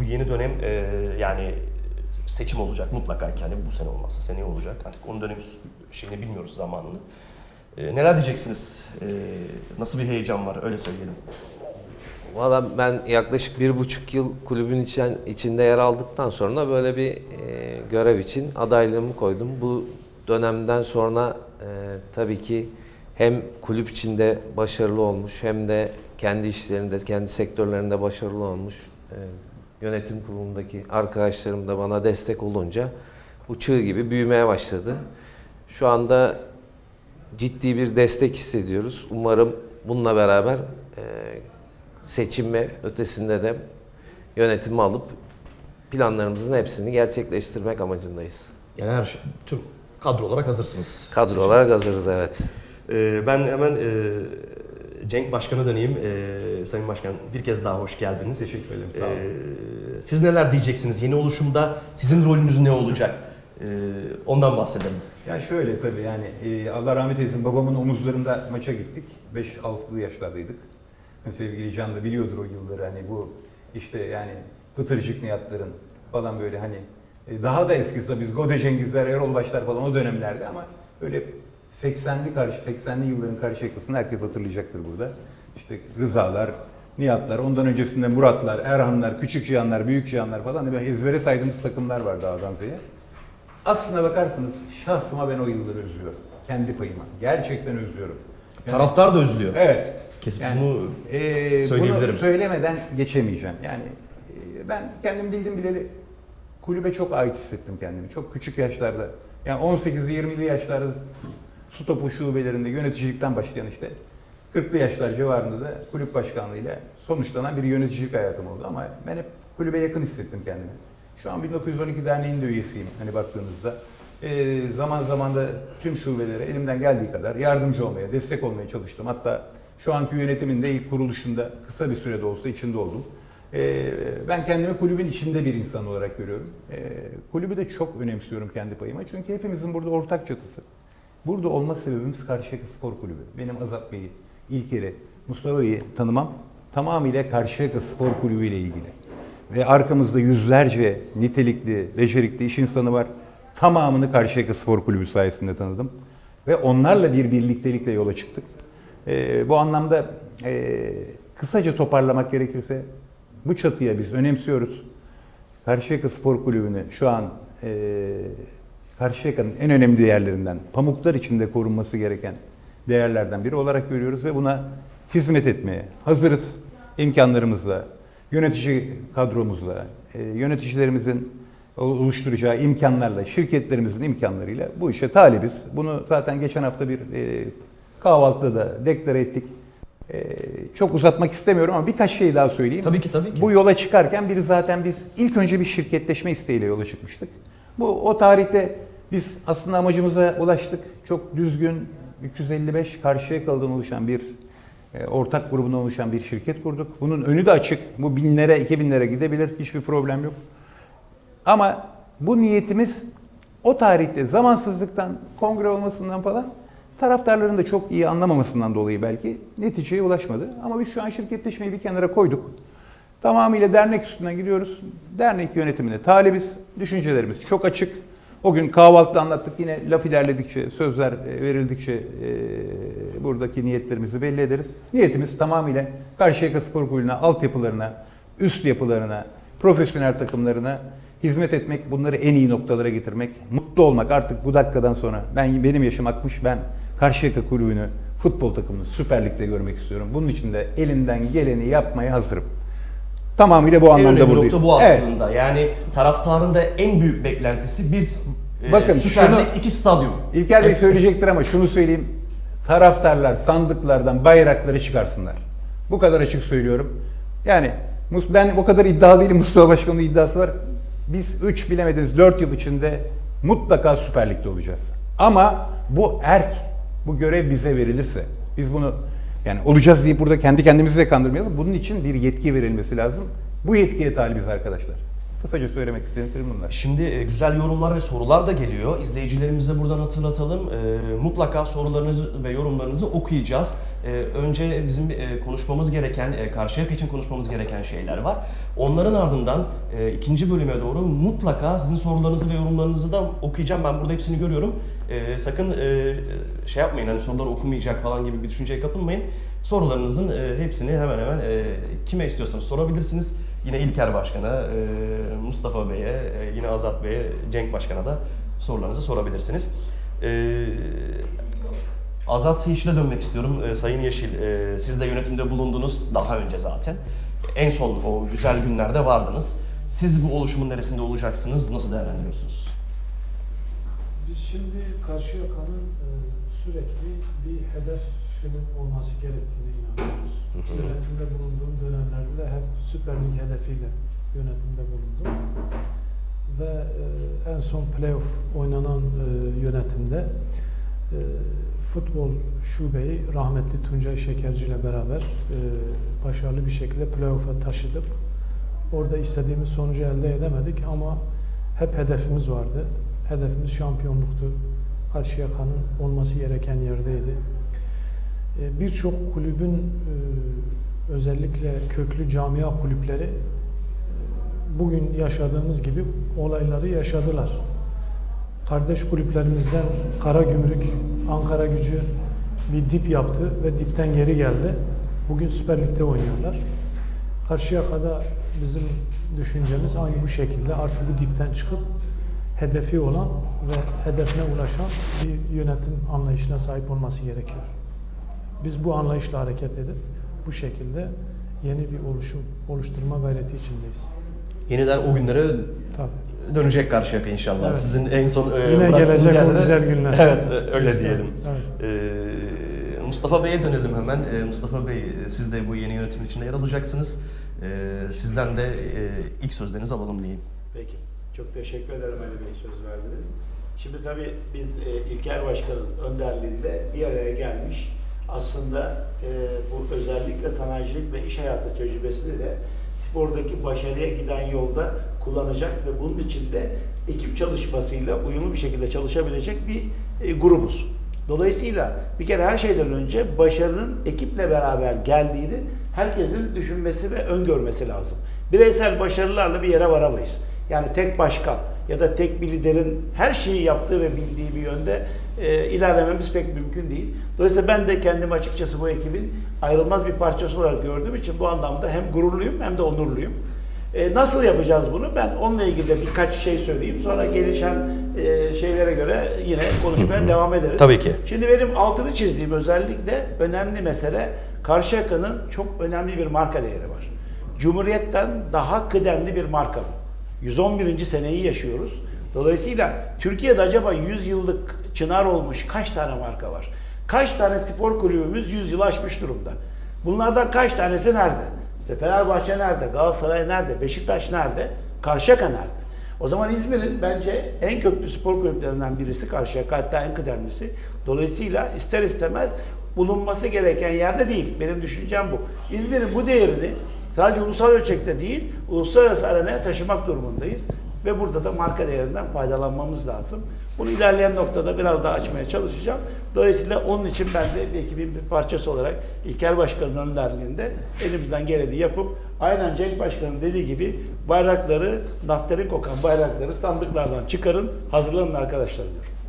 bu yeni dönem e, yani seçim olacak mutlaka ki hani bu sene olmazsa seneye olacak. Artık onun dönemi şeyini bilmiyoruz zamanını. E, neler diyeceksiniz? E, nasıl bir heyecan var öyle söyleyelim. Valla ben yaklaşık bir buçuk yıl kulübün içen, içinde yer aldıktan sonra böyle bir e, görev için adaylığımı koydum. Bu dönemden sonra e, tabii ki hem kulüp içinde başarılı olmuş hem de kendi işlerinde, kendi sektörlerinde başarılı olmuş e, yönetim kurulundaki arkadaşlarım da bana destek olunca bu çığ gibi büyümeye başladı. Şu anda ciddi bir destek hissediyoruz. Umarım bununla beraber e, seçim ve ötesinde de yönetimi alıp planlarımızın hepsini gerçekleştirmek amacındayız. Yani her şey, tüm kadro olarak hazırsınız. Kadro olarak hazırız evet. E, ben hemen e, Cenk Başkan'a döneyim. E, Sayın Başkan bir kez daha hoş geldiniz. Teşekkür ederim, sağ olun. E, siz neler diyeceksiniz? Yeni oluşumda sizin rolünüz ne olacak? E, ondan bahsedelim. Ya şöyle tabii yani e, Allah rahmet eylesin babamın omuzlarında maça gittik. 5-6'lı yaşlardaydık. Yani sevgili Can da biliyordur o yılları hani bu işte yani Pıtırcık Nihatların falan böyle hani e, daha da eskisi biz Gode Cengizler, Erol Başlar falan o dönemlerde ama öyle 80'li karşı 80'li yılların karşı yakasını herkes hatırlayacaktır burada. İşte Rızalar, Nihatlar, ondan öncesinde Muratlar, Erhanlar, Küçük Cihanlar, Büyük Cihanlar falan böyle ezbere saydığımız takımlar vardı A'dan Z'ye. Aslına bakarsanız şahsıma ben o yılları özlüyorum. Kendi payıma. Gerçekten özlüyorum. Yani- Taraftar da özlüyor. Evet. Kesin Yani, bunu Ee, söyleyebilirim. Bunu söylemeden geçemeyeceğim. Yani e, ben kendim bildim bileli kulübe çok ait hissettim kendimi. Çok küçük yaşlarda. Yani 18'li 20'li yaşlarda su topu şubelerinde yöneticilikten başlayan işte 40'lı yaşlar civarında da kulüp başkanlığıyla sonuçlanan bir yöneticilik hayatım oldu. Ama ben hep kulübe yakın hissettim kendimi. Şu an 1912 Derneği'nin de üyesiyim hani baktığınızda. Ee, zaman zaman da tüm şubelere elimden geldiği kadar yardımcı olmaya, destek olmaya çalıştım. Hatta şu anki yönetimin de ilk kuruluşunda kısa bir sürede olsa içinde oldum. Ee, ben kendimi kulübün içinde bir insan olarak görüyorum. Ee, kulübü de çok önemsiyorum kendi payıma. Çünkü hepimizin burada ortak çatısı. Burada olma sebebimiz Karşıyaka Spor Kulübü. Benim Azat Bey'i, İlker'i, Mustafa Bey'i tanımam tamamıyla Karşıyaka Spor Kulübü ile ilgili. Ve arkamızda yüzlerce nitelikli, becerikli iş insanı var. Tamamını Karşıyaka Spor Kulübü sayesinde tanıdım. Ve onlarla bir birliktelikle yola çıktık. Ee, bu anlamda e, kısaca toparlamak gerekirse bu çatıya biz önemsiyoruz. Karşıyaka Spor Kulübü'nü şu an e, Karşıyaka'nın en önemli değerlerinden, pamuklar içinde korunması gereken değerlerden biri olarak görüyoruz ve buna hizmet etmeye hazırız. imkanlarımızla, yönetici kadromuzla, e, yöneticilerimizin oluşturacağı imkanlarla, şirketlerimizin imkanlarıyla bu işe talibiz. Bunu zaten geçen hafta bir e, kahvaltıda da deklare ettik. E, çok uzatmak istemiyorum ama birkaç şey daha söyleyeyim. Tabii ki, tabii ki. Bu yola çıkarken bir zaten biz ilk önce bir şirketleşme isteğiyle yola çıkmıştık. Bu o tarihte biz aslında amacımıza ulaştık. Çok düzgün 355 karşıya kaldan oluşan bir e, ortak grubundan oluşan bir şirket kurduk. Bunun önü de açık. Bu binlere, iki binlere gidebilir. Hiçbir problem yok. Ama bu niyetimiz o tarihte zamansızlıktan, kongre olmasından falan taraftarların da çok iyi anlamamasından dolayı belki neticeye ulaşmadı. Ama biz şu an şirketleşmeyi bir kenara koyduk. Tamamıyla dernek üstünden gidiyoruz. Dernek yönetimine talibiz. Düşüncelerimiz çok açık. O gün kahvaltıda anlattık. Yine laf ilerledikçe, sözler e, verildikçe e, buradaki niyetlerimizi belli ederiz. Niyetimiz tamamıyla Karşıyaka Spor Kulübü'ne, altyapılarına, üst yapılarına, profesyonel takımlarına hizmet etmek, bunları en iyi noktalara getirmek, mutlu olmak artık bu dakikadan sonra. Ben benim yaşım 60, ben Karşıyaka Kulübü'nü, futbol takımını Süper Lig'de görmek istiyorum. Bunun için de elimden geleni yapmaya hazırım. Tamamıyla bu En anlamda önemli buradayız. nokta bu aslında. Yani taraftarın da en büyük beklentisi bir e, Bakın Süper şunu- Lig, iki stadyum. İlker Bey söyleyecektir ama şunu söyleyeyim. Taraftarlar sandıklardan bayrakları çıkarsınlar. Bu kadar açık söylüyorum. Yani Mus- ben o kadar iddialı değilim. Mustafa Başkan'ın iddiası var. Biz 3 bilemediniz 4 yıl içinde mutlaka Süper Lig'de olacağız. Ama bu erk, bu görev bize verilirse, biz bunu yani olacağız deyip burada kendi kendimizi de kandırmayalım. Bunun için bir yetki verilmesi lazım. Bu yetkiye talibiz arkadaşlar. Kısaca söylemek istediklerim bunlar. Şimdi e, güzel yorumlar ve sorular da geliyor. İzleyicilerimize buradan hatırlatalım. E, mutlaka sorularınızı ve yorumlarınızı okuyacağız. E, önce bizim konuşmamız gereken, Karşıyaka için konuşmamız gereken şeyler var. Onların ardından ikinci bölüme doğru mutlaka sizin sorularınızı ve yorumlarınızı da okuyacağım. Ben burada hepsini görüyorum. Sakın şey yapmayın, hani soruları okumayacak falan gibi bir düşünceye kapılmayın. Sorularınızın hepsini hemen hemen kime istiyorsanız sorabilirsiniz. Yine İlker Başkan'a, e, Mustafa Bey'e, e, yine Azat Bey'e, Cenk Başkan'a da sorularınızı sorabilirsiniz. E, Azat Yeşil'e dönmek istiyorum. Sayın Yeşil, siz de yönetimde bulundunuz daha önce zaten. En son o güzel günlerde vardınız. Siz bu oluşumun neresinde olacaksınız? Nasıl değerlendiriyorsunuz? Biz şimdi Karşıyaka'nın e, sürekli bir hedefinin olması gerektiğine inanıyoruz. Yönetimde bulunduğum dönemlerde de hep Süper Lig hedefiyle yönetimde bulundum. Ve e, en son playoff oynanan e, yönetimde e, futbol şubeyi rahmetli Tuncay Şekerci ile beraber e, başarılı bir şekilde playoff'a taşıdık. Orada istediğimiz sonucu elde edemedik ama hep hedefimiz vardı. Hedefimiz şampiyonluktu. Karşıyaka'nın olması gereken yerdeydi. E, Birçok kulübün e, özellikle köklü camia kulüpleri e, bugün yaşadığımız gibi olayları yaşadılar. Kardeş kulüplerimizden Karagümrük, Ankara Gücü bir dip yaptı ve dipten geri geldi. Bugün Süper Lig'de oynuyorlar. Karşıyaka'da bizim düşüncemiz aynı bu şekilde artık bu dipten çıkıp hedefi olan ve hedefine ulaşan bir yönetim anlayışına sahip olması gerekiyor. Biz bu anlayışla hareket edip bu şekilde yeni bir oluşum oluşturma gayreti içindeyiz. Yeniden o günlere Tabii. dönecek Karşıyaka inşallah. Evet. Sizin en son e, Yine bıraktığınız gelecek o yerlere- güzel günler. Evet, e, öyle Güzel. diyelim. Evet. Ee, Mustafa Bey'e dönelim hemen. Ee, Mustafa Bey, e, siz de bu yeni yönetimin içinde yer alacaksınız. Ee, sizden de e, ilk sözlerinizi alalım diyeyim. Peki. Çok teşekkür ederim Ali Bey söz verdiniz. Şimdi tabii biz e, İlker Başkan'ın önderliğinde bir araya gelmiş. Aslında e, bu özellikle sanayicilik ve iş hayatı tecrübesini de spordaki başarıya giden yolda kullanacak ve bunun için de ekip çalışmasıyla uyumlu bir şekilde çalışabilecek bir e, grubuz. Dolayısıyla bir kere her şeyden önce başarının ekiple beraber geldiğini herkesin düşünmesi ve öngörmesi lazım. Bireysel başarılarla bir yere varamayız. Yani tek başkan ya da tek bir liderin her şeyi yaptığı ve bildiği bir yönde e, ilerlememiz pek mümkün değil. Dolayısıyla ben de kendimi açıkçası bu ekibin ayrılmaz bir parçası olarak gördüğüm için bu anlamda hem gururluyum hem de onurluyum. E, nasıl yapacağız bunu? Ben onunla ilgili de birkaç şey söyleyeyim. Sonra gelişen e, şeylere göre yine konuşmaya devam ederiz. Tabii ki. Şimdi benim altını çizdiğim özellikle önemli mesele Karşıyaka'nın çok önemli bir marka değeri var. Cumhuriyet'ten daha kıdemli bir marka bu. 111. seneyi yaşıyoruz. Dolayısıyla Türkiye'de acaba 100 yıllık çınar olmuş kaç tane marka var? Kaç tane spor kulübümüz 100 yılı aşmış durumda? Bunlardan kaç tanesi nerede? İşte Fenerbahçe nerede? Galatasaray nerede? Beşiktaş nerede? Karşıyaka nerede? O zaman İzmir'in bence en köklü spor kulüplerinden birisi Karşıyaka hatta en kıdemlisi. Dolayısıyla ister istemez bulunması gereken yerde değil. Benim düşüncem bu. İzmir'in bu değerini sadece ulusal ölçekte değil, uluslararası arenaya taşımak durumundayız. Ve burada da marka değerinden faydalanmamız lazım. Bunu ilerleyen noktada biraz daha açmaya çalışacağım. Dolayısıyla onun için ben de bir ekibin bir parçası olarak İlker Başkan'ın önderliğinde elimizden geleni yapıp aynen Cenk Başkan'ın dediği gibi bayrakları, naftalin kokan bayrakları sandıklardan çıkarın, hazırlanın arkadaşlar diyor.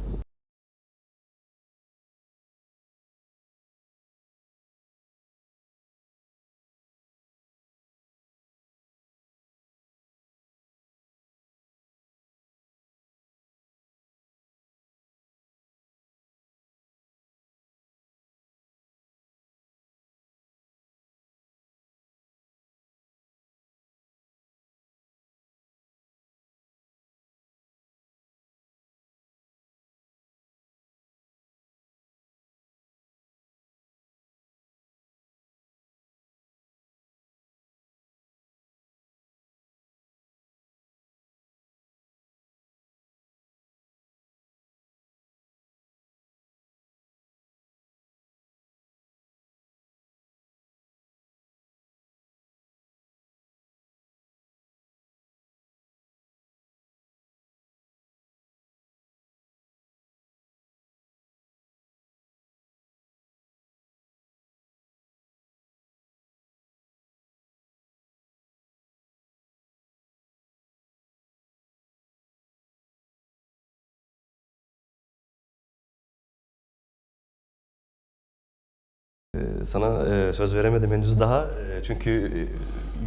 Sana e, söz veremedim henüz daha. E, çünkü e,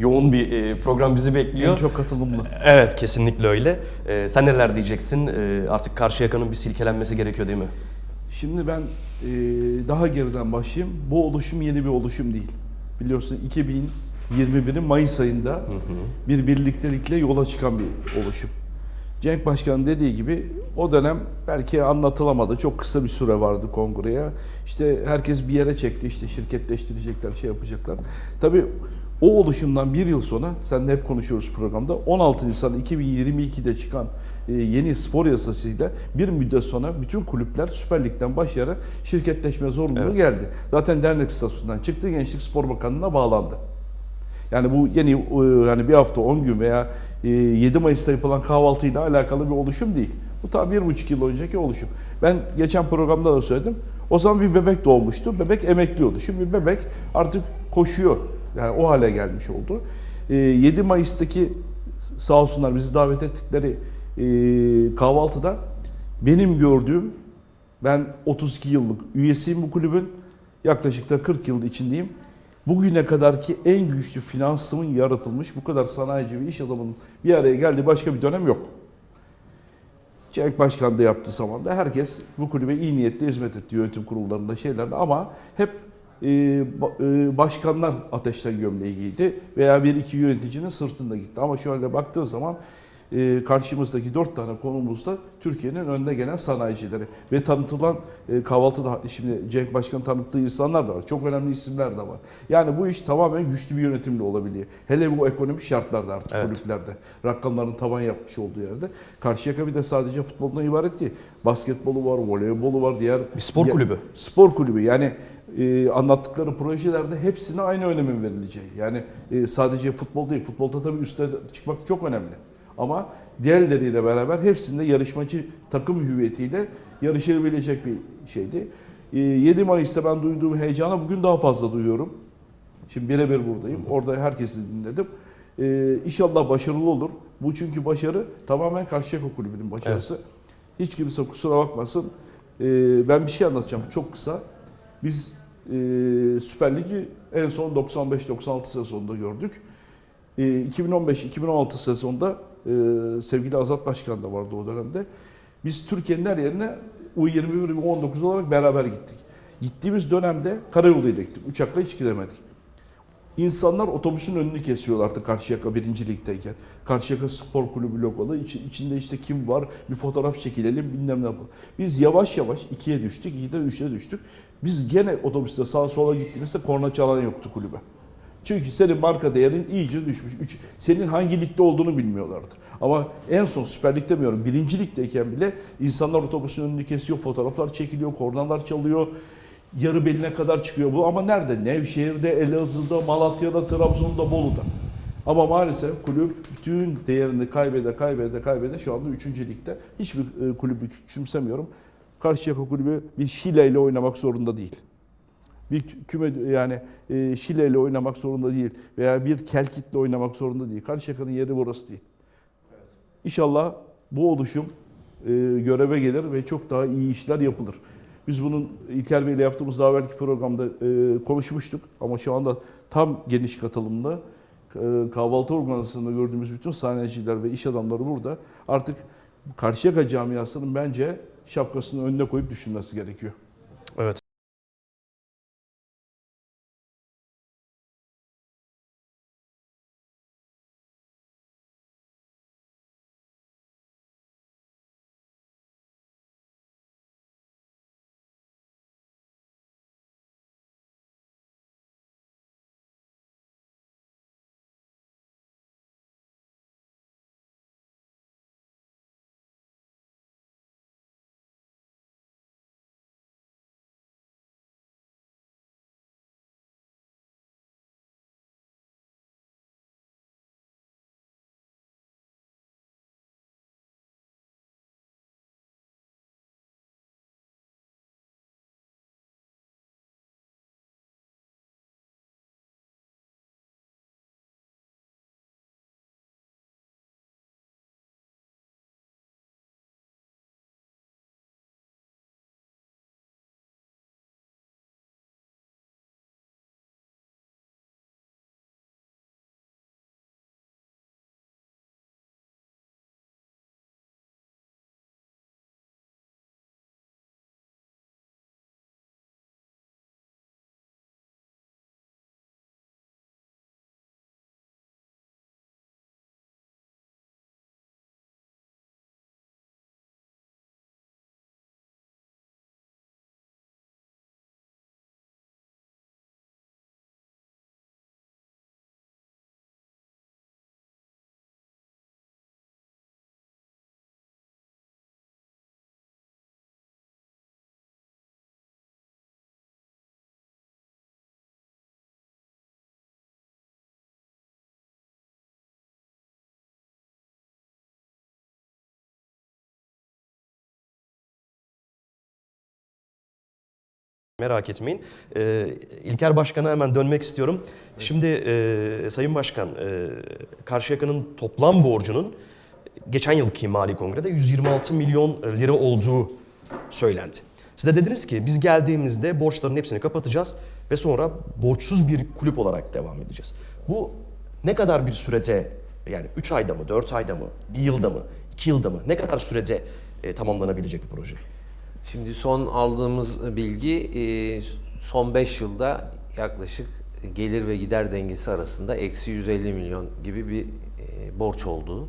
yoğun bir e, program bizi bekliyor. En çok katılımlı. Evet, kesinlikle öyle. E, sen neler diyeceksin? Artık Karşıyaka'nın bir silkelenmesi gerekiyor değil mi? Şimdi ben daha geriden başlayayım. Bu oluşum yeni bir oluşum değil. Biliyorsun 2021'in Mayıs ayında bir birliktelikle yola çıkan bir oluşum. Cenk Başkan dediği gibi o dönem belki anlatılamadı. Çok kısa bir süre vardı kongreye. İşte herkes bir yere çekti. İşte şirketleştirecekler, şey yapacaklar. Tabii o oluşumdan bir yıl sonra, sen hep konuşuyoruz programda, 16 Nisan 2022'de çıkan e, yeni spor yasasıyla bir müddet sonra bütün kulüpler Süper Lig'den başlayarak şirketleşme zorunluluğu Evet. geldi. Zaten dernek statüsünden çıktı, Gençlik Spor Bakanlığı'na bağlandı. Yani bu yeni e, yani bir hafta 10 gün veya 7 Mayıs'ta yapılan kahvaltıyla alakalı bir oluşum değil. Bu ta bir buçuk yıl önceki oluşum. Ben geçen programda da söyledim. O zaman bir bebek doğmuştu. Bebek emekliyordu. Şimdi bebek artık koşuyor. Yani o hale gelmiş oldu. E, 7 Mayıs'taki sağ olsunlar bizi davet ettikleri e, kahvaltıda benim gördüğüm ben 32 yıllık üyesiyim bu kulübün. Yaklaşık da 40 yıl içindeyim. Bugüne kadarki en güçlü finansımın yaratılmış bu kadar sanayici ve iş adamının bir araya geldiği başka bir dönem yok. Cenk Başkan da yaptığı zaman da herkes bu kulübe iyi niyetle hizmet etti yönetim kurullarında şeylerde ama hep e, e, başkanlar ateşten gömleği giydi veya bir iki yöneticinin sırtında gitti. Ama şöyle baktığın zaman e, karşımızdaki dört tane konumuzda Türkiye'nin önde gelen sanayicileri ve tanıtılan e, kahvaltıda şimdi Cenk Başkan tanıttığı insanlar da var. Çok önemli isimler de var. Yani bu iş tamamen güçlü bir yönetimle olabiliyor. Hele bu ekonomik şartlarda artık Evet. kulüplerde. Rakamların tavan yapmış olduğu yerde. Karşıyaka bir de sadece futboldan ibaret değil. Basketbolu var, voleybolu var, diğer... Bir spor kulübü. Spor kulübü. Yani e, anlattıkları projelerde hepsine aynı önemin verileceği. Yani e, sadece futbol değil. Futbolda tabii üstte çıkmak çok önemli. Ama diğerleriyle beraber hepsinde yarışmacı takım hüviyetiyle yarışabilecek bir şeydi. E, 7 Mayıs'ta ben duyduğum heyecana bugün daha fazla duyuyorum. Şimdi birebir buradayım. Orada herkesi dinledim. Ee, inşallah başarılı olur. Bu çünkü başarı tamamen Karşıyaka Kulübü'nün başarısı. Hiç kimse kusura bakmasın. Ee, ben bir şey anlatacağım çok kısa. Biz e, Süper Lig'i en son 95-96 sezonunda gördük. E, 2015-2016 sezonda e, sevgili Azat Başkan da vardı o dönemde. Biz Türkiye'nin her yerine U21 ve U19 olarak beraber gittik. Gittiğimiz dönemde karayoluyla gittik. Uçakla hiç gidemedik. İnsanlar otobüsün önünü kesiyorlardı Karşıyaka birinci ligdeyken. Karşıyaka Spor Kulübü logolu. İçi- içinde işte kim var bir fotoğraf çekilelim bilmem ne yapalım. Biz yavaş yavaş ikiye düştük, ikide üçe düştük. Biz gene otobüste sağa sola gittiğimizde korna çalan yoktu kulübe. Çünkü senin marka değerin iyice düşmüş. Üç, senin hangi ligde olduğunu bilmiyorlardı. Ama en son Süper Lig demiyorum. Birinci ligdeyken bile insanlar otobüsün önünü kesiyor, fotoğraflar çekiliyor, kornalar çalıyor. Yarı beline kadar çıkıyor bu. Ama nerede? Nevşehir'de, Elazığ'da, Malatya'da, Trabzon'da, Bolu'da. Ama maalesef kulüp bütün değerini kaybede, kaybede, kaybede şu anda 3. ligde. Hiçbir e, kulübü küçümsemiyorum. Karşıyaka kulübü bir Şile ile oynamak zorunda değil. Bir küme yani e, Şile ile oynamak zorunda değil veya bir Kelkit'le oynamak zorunda değil. Karşıyaka'nın yeri burası değil. İnşallah bu oluşum e, göreve gelir ve çok daha iyi işler yapılır. Biz bunun İlker Bey ile yaptığımız daha belki programda e, konuşmuştuk ama şu anda tam geniş katılımlı e, kahvaltı organizasyonunda gördüğümüz bütün sahneciler ve iş adamları burada. Artık Karşıyaka camiasının bence şapkasını önüne koyup düşünmesi gerekiyor. Evet. Merak etmeyin. Ee, İlker Başkan'a hemen dönmek istiyorum. Şimdi e, Sayın Başkan, e, Karşıyaka'nın toplam borcunun geçen yılki mali kongrede 126 milyon lira olduğu söylendi. Siz de dediniz ki biz geldiğimizde borçların hepsini kapatacağız ve sonra borçsuz bir kulüp olarak devam edeceğiz. Bu ne kadar bir sürede yani 3 ayda mı, 4 ayda mı, 1 yılda mı, 2 yılda mı ne kadar sürede e, tamamlanabilecek bir proje? Şimdi son aldığımız bilgi e, son 5 yılda yaklaşık gelir ve gider dengesi arasında eksi 150 milyon gibi bir e, borç olduğu.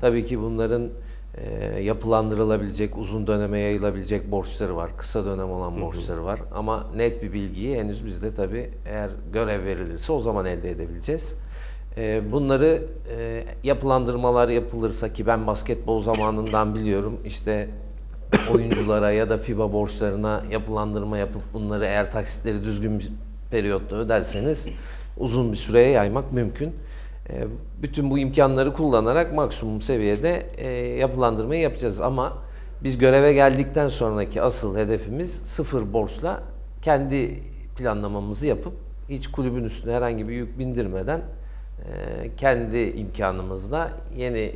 Tabii ki bunların e, yapılandırılabilecek, uzun döneme yayılabilecek borçları var, kısa dönem olan borçları var. Ama net bir bilgiyi henüz bizde tabii eğer görev verilirse o zaman elde edebileceğiz. E, bunları e, yapılandırmalar yapılırsa ki ben basketbol zamanından biliyorum işte oyunculara ya da FIBA borçlarına yapılandırma yapıp bunları eğer taksitleri düzgün bir periyotta öderseniz uzun bir süreye yaymak mümkün. E, Bütün bu imkanları kullanarak maksimum seviyede e, yapılandırmayı yapacağız ama biz göreve geldikten sonraki asıl hedefimiz sıfır borçla kendi planlamamızı yapıp hiç kulübün üstüne herhangi bir yük bindirmeden e, kendi imkanımızla yeni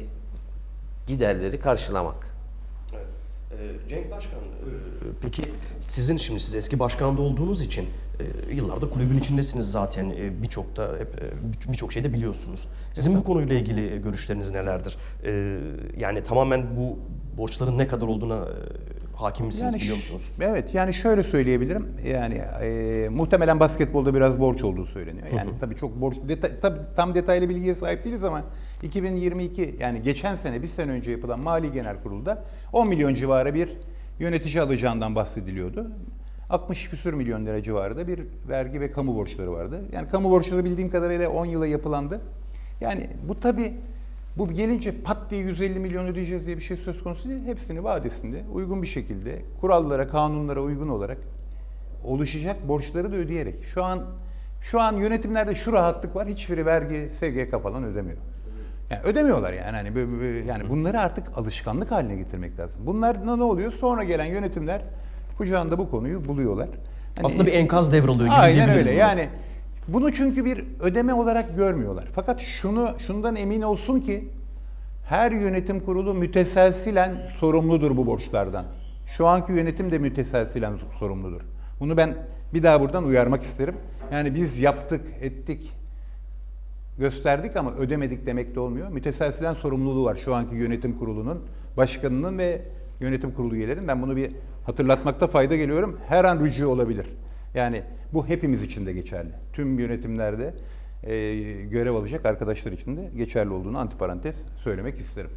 giderleri karşılamak. Ee, Cenk Başkan, e, peki sizin şimdi siz eski başkanda olduğunuz için e, yıllardır kulübün içindesiniz zaten E, birçok da hep e, birçok şeyde biliyorsunuz. Sizin bu konuyla ilgili görüşleriniz nelerdir? Yani tamamen bu borçların ne kadar olduğuna hakim misiniz Yani biliyor musunuz? Evet yani şöyle söyleyebilirim. Yani e, muhtemelen basketbolda biraz borç olduğu söyleniyor. Yani tabii çok borç deta- tabii tam detaylı bilgiye sahip değiliz ama 2022 yani geçen sene bir sene önce yapılan Mali Genel Kurul'da 10 milyon civarı bir yönetici alacağından bahsediliyordu. 60 küsür milyon lira civarı da bir vergi ve kamu borçları vardı. Yani kamu borçları bildiğim kadarıyla 10 yıla yapılandı. Yani bu tabii bu gelince pat diye 150 milyon ödeyeceğiz diye bir şey söz konusu değil. Hepsini vadesinde uygun bir şekilde kurallara, kanunlara uygun olarak oluşacak borçları da ödeyerek. Şu an şu an yönetimlerde şu rahatlık var. Hiçbiri vergi, SGK falan ödemiyor. Yani ödemiyorlar yani hani yani bunları artık alışkanlık haline getirmek lazım. Bunlar ne oluyor? Sonra gelen yönetimler kucağında bu konuyu buluyorlar. Hani- Aslında bir enkaz devralıyor gibi Aynen diyebiliriz öyle. buna. Yani bunu çünkü bir ödeme olarak görmüyorlar. Fakat şunu şundan emin olsun ki her yönetim kurulu müteselsilen sorumludur bu borçlardan. Şu anki yönetim de müteselsilen sorumludur. Bunu ben bir daha buradan uyarmak isterim. Yani biz yaptık, ettik, gösterdik ama ödemedik demek de olmuyor. Müteselsilen sorumluluğu var şu anki yönetim kurulunun, başkanının ve yönetim kurulu üyelerinin. Ben bunu bir hatırlatmakta fayda geliyorum. Her an rücu olabilir. Yani bu hepimiz için de geçerli. Tüm yönetimlerde e, görev alacak arkadaşlar için de geçerli olduğunu antiparantez söylemek isterim.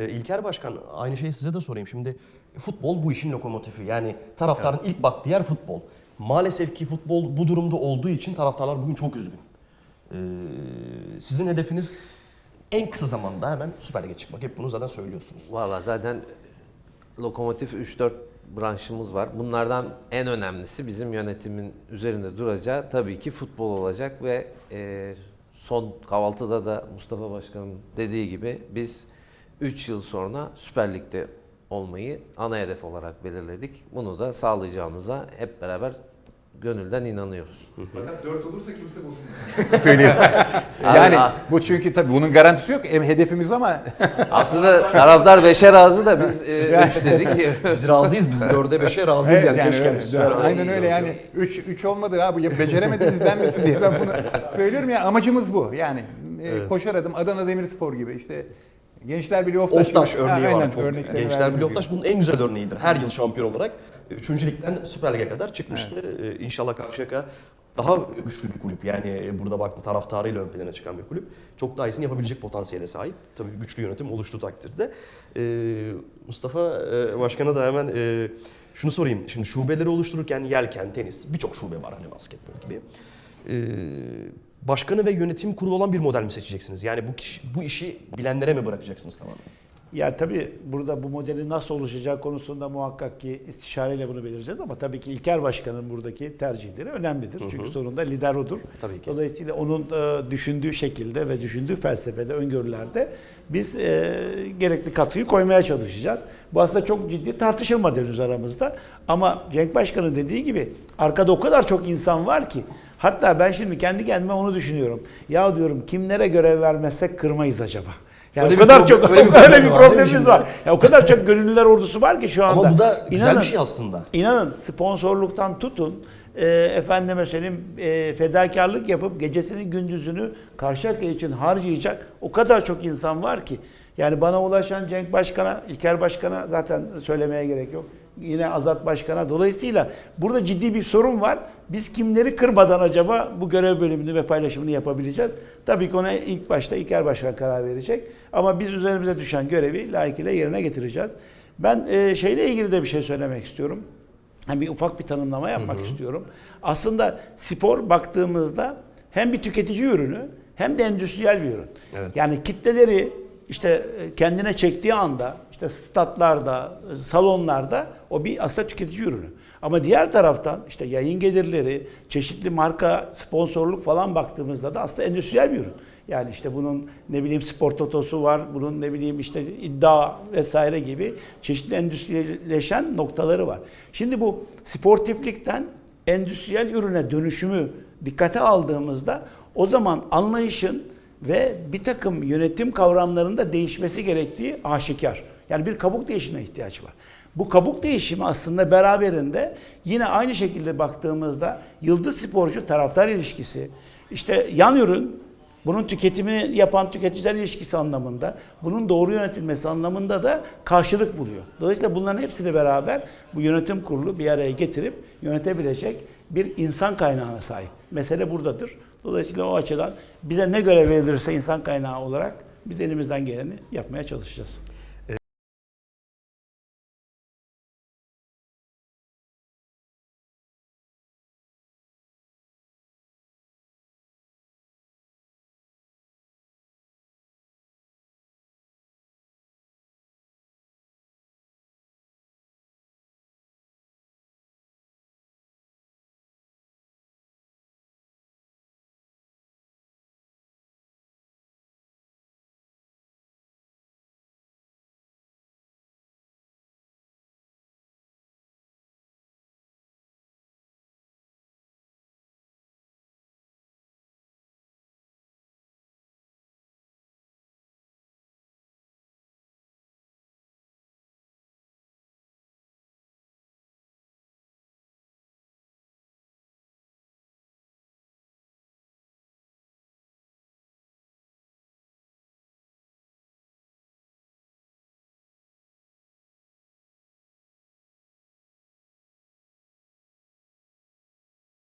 Ee, İlker Başkan aynı şeyi size de sorayım. Şimdi futbol bu işin lokomotifi. Yani taraftarın ilk baktığı yer futbol. Maalesef ki futbol bu durumda olduğu için taraftarlar bugün çok üzgün. Ee, sizin hedefiniz en kısa zamanda hemen Süper Lig'e çıkmak. Hep bunu zaten söylüyorsunuz. Valla zaten lokomotif 3-4 branşımız var. Bunlardan en önemlisi bizim yönetimin üzerinde duracağı tabii ki futbol olacak ve e, son kahvaltıda da Mustafa Başkan'ın dediği gibi biz 3 yıl sonra Süper Lig'de olmayı ana hedef olarak belirledik. Bunu da sağlayacağımıza hep beraber gönülden inanıyoruz. Fakat 4 olursa kimse bozulmaz. Söyleyeyim. yani bu çünkü tabii bunun garantisi yok. Hem hedefimiz ama Aslında taraftar beşe razı da biz e, üç dedik. Biz razıyız. Biz dörde beşe razıyız Evet, yani. Keşke öyle. Süper Aynen öyle yani 3 3 olmadı abi ya beceremediniz denmesin diye ben bunu söylüyorum ya amacımız bu. Yani e, koşar adım Adana Demirspor gibi işte Gençler Birliği Oftaş, Oftaş örneği Ha, var aynen, çok. örnekleri Gençler Birliği. Oftaş bunun en güzel örneğidir. Her yıl şampiyon olarak 3. ligden Süper Lig'e kadar çıkmıştı. Ee, İnşallah Karşıyaka daha güçlü bir kulüp. Yani e, burada baktım taraftarıyla ön plana çıkan bir kulüp. Çok daha iyisini yapabilecek potansiyele sahip. Tabii güçlü yönetim oluştuğu takdirde. Ee, Mustafa e, Başkan'a da hemen e, şunu sorayım. Şimdi şubeleri oluştururken yelken, tenis birçok şube var hani basketbol gibi. Ee, başkanı ve yönetim kurulu olan bir model mi seçeceksiniz? Yani bu kişi, bu işi bilenlere mi bırakacaksınız tamamen? Ya tabii burada bu modelin nasıl oluşacağı konusunda muhakkak ki istişareyle bunu belirleyeceğiz ama tabii ki İlker Başkan'ın buradaki tercihleri önemlidir. Çünkü sonunda lider odur. Tabii ki. Dolayısıyla onun e, düşündüğü şekilde ve düşündüğü felsefede, öngörülerde biz e, gerekli katkıyı koymaya çalışacağız. Bu aslında çok ciddi tartışılmadı henüz aramızda. Ama Cenk Başkan'ın dediği gibi arkada o kadar çok insan var ki hatta ben şimdi kendi kendime onu düşünüyorum. Ya diyorum kimlere görev vermezsek kırmayız acaba? Yani Öyle o kadar problem- çok öyle bir öyle bir var problemimiz şimdi? var. Ya o kadar çok gönüllüler ordusu var ki şu anda. Ama bu da güzel İnanın- bir şey aslında. İnanın sponsorluktan tutun, e, efendime söyleyeyim e, fedakarlık yapıp gecesini gündüzünü Karşıyaka için harcayacak o kadar çok insan var ki. Yani bana ulaşan Cenk Başkan'a, İlker Başkan'a zaten söylemeye gerek yok. Yine Azat Başkan'a. Dolayısıyla burada ciddi bir sorun var. Biz kimleri kırmadan acaba bu görev bölümünü ve paylaşımını yapabileceğiz? Tabii ki ona ilk başta İlker Başkan karar verecek. Ama biz üzerimize düşen görevi layıkıyla yerine getireceğiz. Ben e, şeyle ilgili de bir şey söylemek istiyorum. Hani bir ufak bir tanımlama yapmak istiyorum. Aslında spor baktığımızda hem bir tüketici ürünü hem de endüstriyel bir ürün. Evet. Yani kitleleri işte kendine çektiği anda işte statlarda, salonlarda o bir aslında tüketici ürünü. Ama diğer taraftan işte yayın gelirleri, çeşitli marka sponsorluk falan baktığımızda da aslında endüstriyel bir ürün. Yani işte bunun ne bileyim spor totosu var, bunun ne bileyim işte iddia vesaire gibi çeşitli endüstriyelleşen noktaları var. Şimdi bu sportiflikten endüstriyel ürüne dönüşümü dikkate aldığımızda o zaman anlayışın ve bir takım yönetim kavramlarında değişmesi gerektiği aşikar. Yani bir kabuk değişimine ihtiyaç var. Bu kabuk değişimi aslında beraberinde yine aynı şekilde baktığımızda yıldız sporcu taraftar ilişkisi, işte yan ürün, bunun tüketimini yapan tüketiciler ilişkisi anlamında, bunun doğru yönetilmesi anlamında da karşılık buluyor. Dolayısıyla bunların hepsini beraber bu yönetim kurulu bir araya getirip yönetebilecek bir insan kaynağına sahip. Mesele buradadır. Dolayısıyla o açıdan bize ne görev verilirse insan kaynağı olarak biz elimizden geleni yapmaya çalışacağız.